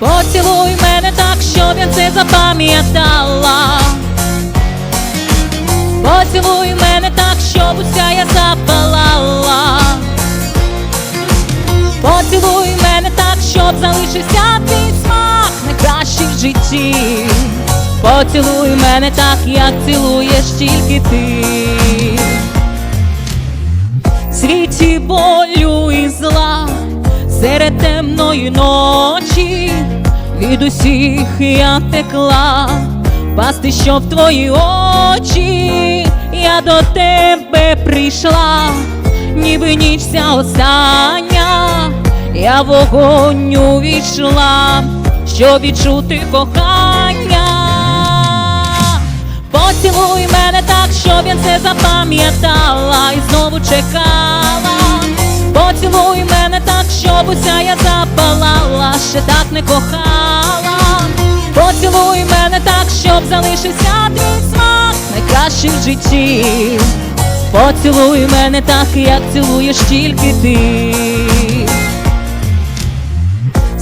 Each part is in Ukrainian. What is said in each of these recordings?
Поцілуй мене так, щоб я це запам'ятала. Поцілуй мене так, щоб уся я запалала. Поцілуй мене так, щоб залишився твій смак найкращий в житті. Поцілуй мене так, як цілуєш тільки ти. Світі болю і зла серед темної ночі від усіх я текла, пасти щоб твої очі, я до тебе прийшла, ніби ніч вся остання, я в вогонь увійшла, щоб відчути кохання. Поцілуй мене так, щоб я це запам'ятала і знову чекала. Поцілуй мене так, я запалала, ще так не кохала. Поцілуй мене так, щоб залишився твій смак найкращий в житті. Поцілуй мене так, як цілуєш тільки ти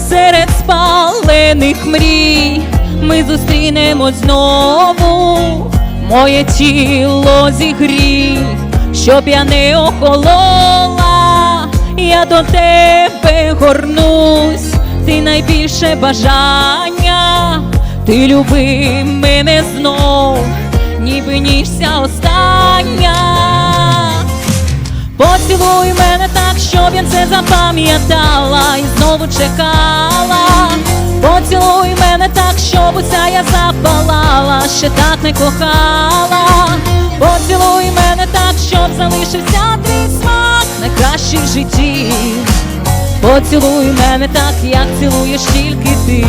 серед спалених мрій ми зустрінемось знову, моє тіло зігрій, щоб я не охолола, я до тебе горнусь, ти найбільше бажання, ти люби мене знов, ніби ніж вся остання. Поцілуй мене так, щоб я це запам'ятала і знову чекала. Поцілуй мене так, щоб уся я запалала, ще так не кохала. Поцілуй мене так, щоб залишився твій смак найкращий в житті. Поцілуй мене так, як цілуєш тільки ти.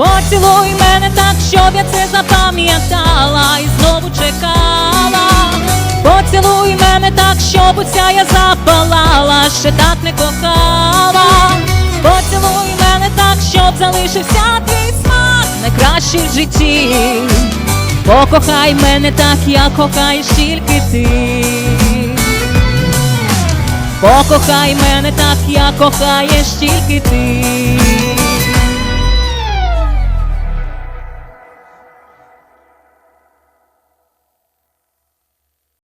Поцілуй мене так, щоб я це запам'ятала і знову чекала. Поцілуй мене так, щоб уся я запалала, ще так не кохала. Поцілуй мене так, щоб залишився твій смак найкращий в житті. Покохай мене так, як кохаєш тільки ти. Покохай мене так, як кохаєш тільки ти.